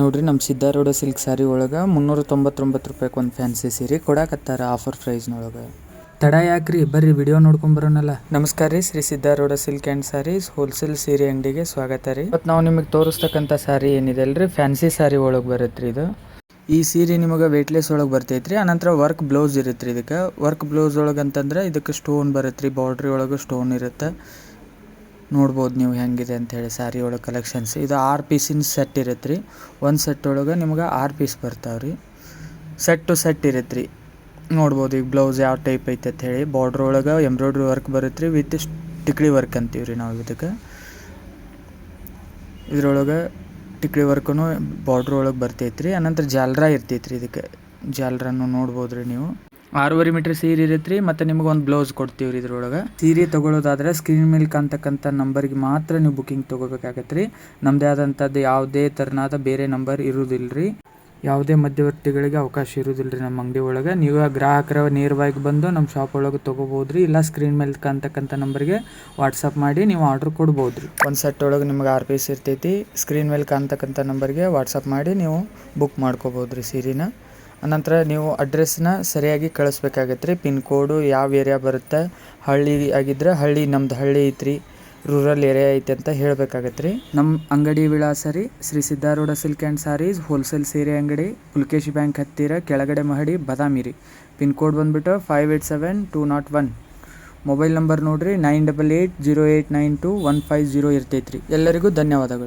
ನೋಡ್ರಿ ನಮ್ಮ ಸಿದ್ಧಾರೂಢ ಸಿಲ್ಕ್ ಸ್ಯಾರಿ ಒಳಗೆ ಮುನ್ನೂರ ತೊಂಬತ್ತೊಂಬತ್ತು ರೂಪಾಯಿಗೆ ಒಂದು ಫ್ಯಾನ್ಸಿ ಸೀರೆ ಕೊಡಕತ್ತಾರ ಆಫರ್ ಪ್ರೈಸ್ನೊಳಗೆ ತಡ ಯಾಕ್ರಿ, ಬರ್ರಿ ವಿಡಿಯೋ ನೋಡ್ಕೊಂಬರೋನಲ್ಲ ನಮಸ್ಕಾರ ರೀ, Shri Siddharoodha silk and sarees wholesale ಸೀರೆ ಅಂಗಡಿಗೆ ಸ್ವಾಗತ ರೀ. ಮತ್ತು ನಾವು ನಿಮಗೆ ತೋರಿಸ್ತಕ್ಕಂಥ ಸ್ಯಾರಿ ಏನಿದೆ ಅಲ್ರಿ ಫ್ಯಾನ್ಸಿ ಸ್ಯಾರಿ ಒಳಗೆ ಬರುತ್ತೆ ರೀ ಇದು. ಈ ಸೀರೆ ನಿಮಗೆ ವೇಟ್ಲೆಸ್ ಒಳಗೆ ಬರ್ತೈತೆ ರೀ ಆನಂತರ ವರ್ಕ್ ಬ್ಲೌಸ್ ಇರುತ್ತೆ ರೀ ಇದಕ್ಕೆ. ವರ್ಕ್ ಬ್ಲೌಸ್ ಒಳಗೆ ಅಂತಂದ್ರೆ ಇದಕ್ಕೆ ಸ್ಟೋನ್ ಬರುತ್ತೆ ರೀ ಬಾರ್ಡ್ರಿ ಒಳಗೆ ಸ್ಟೋನ್ ಇರುತ್ತೆ. ನೋಡ್ಬೋದು ನೀವು ಹೆಂಗಿದೆ ಅಂಥೇಳಿ ಸ್ಯಾರಿ ಒಳಗೆ ಕಲೆಕ್ಷನ್ಸ್ ಇದು ಆರು ಪೀಸಿನ ಸೆಟ್ ಇರುತ್ತೆ ರೀ ಒಂದು ಸೆಟ್ ಒಳಗೆ ನಿಮ್ಗೆ ಆರು ಪೀಸ್ ಬರ್ತಾವೆ ರೀ. ಸೆಟ್ ಟು ಸೆಟ್ ಇರುತ್ತೆ ರೀ ನೋಡ್ಬೋದು ಈಗ ಬ್ಲೌಸ್ ಯಾವ ಟೈಪ್ ಐತೆ ಅಂತ ಹೇಳಿ. ಬಾರ್ಡ್ರ್ ಒಳಗೆ ಎಂಬ್ರಾಯ್ಡ್ರಿ ವರ್ಕ್ ಬರುತ್ತೆ ರೀ ವಿತ್ ಟಿಕ್ಳಿ ವರ್ಕ್ ಅಂತೀವಿ ರೀ ನಾವು ಇದಕ್ಕೆ. ಇದ್ರೊಳಗೆ ಟಿಕ್ಳಿ ವರ್ಕೂ ಬಾರ್ಡ್ರ್ ಒಳಗೆ ಬರ್ತೈತೆ ರೀ ಅನಂತರ ಜಾಲ್ರ ಇರ್ತೈತೆ ರೀ ಇದಕ್ಕೆ. ಜಾಲ್ರನ್ನು ನೋಡ್ಬೋದು ರೀ ನೀವು. ಆರೂವರೆ ಮೀಟ್ರ್ ಸೀರೆ ಇರುತ್ತೆ ರೀ ಮತ್ತು ನಿಮ್ಗೆ ಒಂದು ಬ್ಲೌಸ್ ಕೊಡ್ತೀವಿ ರೀ ಇದ್ರೊಳಗೆ. ಸೀರೆ ತೊಗೊಳೋದಾದ್ರೆ ಸ್ಕ್ರೀನ್ ಮೇಲೆ ಕಾಣ್ತಕ್ಕಂಥ ನಂಬರ್ಗೆ ಮಾತ್ರ ನೀವು ಬುಕಿಂಗ್ ತೊಗೋಬೇಕಾಗತ್ತೆ ರೀ ನಮ್ಮದೇ ಆದಂಥದ್ದು ಯಾವುದೇ ತರನಾದ ಬೇರೆ ನಂಬರ್ ಇರೋದಿಲ್ಲ ರೀ ಯಾವುದೇ ಮಧ್ಯವರ್ತಿಗಳಿಗೆ ಅವಕಾಶ ಇರೋದಿಲ್ಲ ರೀ ನಮ್ಮ ಅಂಗಡಿ ಒಳಗೆ. ನೀವು ಗ್ರಾಹಕರ ನೇರವಾಗಿ ಬಂದು ನಮ್ಮ ಶಾಪ್ ಒಳಗೆ ತೊಗೋಬೋದು ರೀ ಇಲ್ಲ ಸ್ಕ್ರೀನ್ ಮೇಲೆ ಕಾಣ್ತಕ್ಕಂಥ ನಂಬರ್ಗೆ ವಾಟ್ಸಪ್ ಮಾಡಿ ನೀವು ಆರ್ಡ್ರ್ ಕೊಡ್ಬೋದು ರೀ ಒಂದು ಸೆಟ್ ಒಳಗೆ ನಿಮ್ಗೆ ಆರ್ ಪೀಸ್ ಇರ್ತೈತಿ ಸ್ಕ್ರೀನ್ ಮೇಲೆ ಕಾಣ್ತಕ್ಕಂಥ ನಂಬರ್ಗೆ ವಾಟ್ಸಪ್ ಮಾಡಿ ನೀವು ಬುಕ್ ಮಾಡ್ಕೋಬೋದು ರೀ ಸೀರೆನ. ಅನಂತರ ನೀವು ಅಡ್ರೆಸ್ನ ಸರಿಯಾಗಿ ಕಳಿಸ್ಬೇಕಾಗತ್ತೆ ರೀ. ಪಿನ್ ಕೋಡು ಯಾವ ಏರಿಯಾ ಬರುತ್ತೆ, ಹಳ್ಳಿ ಆಗಿದ್ರೆ ಹಳ್ಳಿ, ನಮ್ದು ಹಳ್ಳಿ ಐತ್ರಿ ರೂರಲ್ ಏರಿಯಾ ಐತೆ ಅಂತ ಹೇಳಬೇಕಾಗತ್ತೆ ರೀ. ನಮ್ಮ ಅಂಗಡಿ ವಿಳಾಸ ರೀ, Shri Siddharoodha silk and sarees wholesale ಸೀರೆ ಅಂಗಡಿ, ಪುಲ್ಕೇಶಿ ಬ್ಯಾಂಕ್ ಹತ್ತಿರ, ಕೆಳಗಡೆ ಮಹಡಿ, ಬದಾಮಿ ರೀ. ಪಿನ್ ಕೋಡ್ ಬಂದುಬಿಟ್ಟು five eight seven two nought one mobile number ನೋಡಿರಿ nine double eight zero eight nine two one five zero ಇರ್ತೈತ್ರಿ ಎಲ್ಲರಿಗೂ ಧನ್ಯವಾದಗಳು.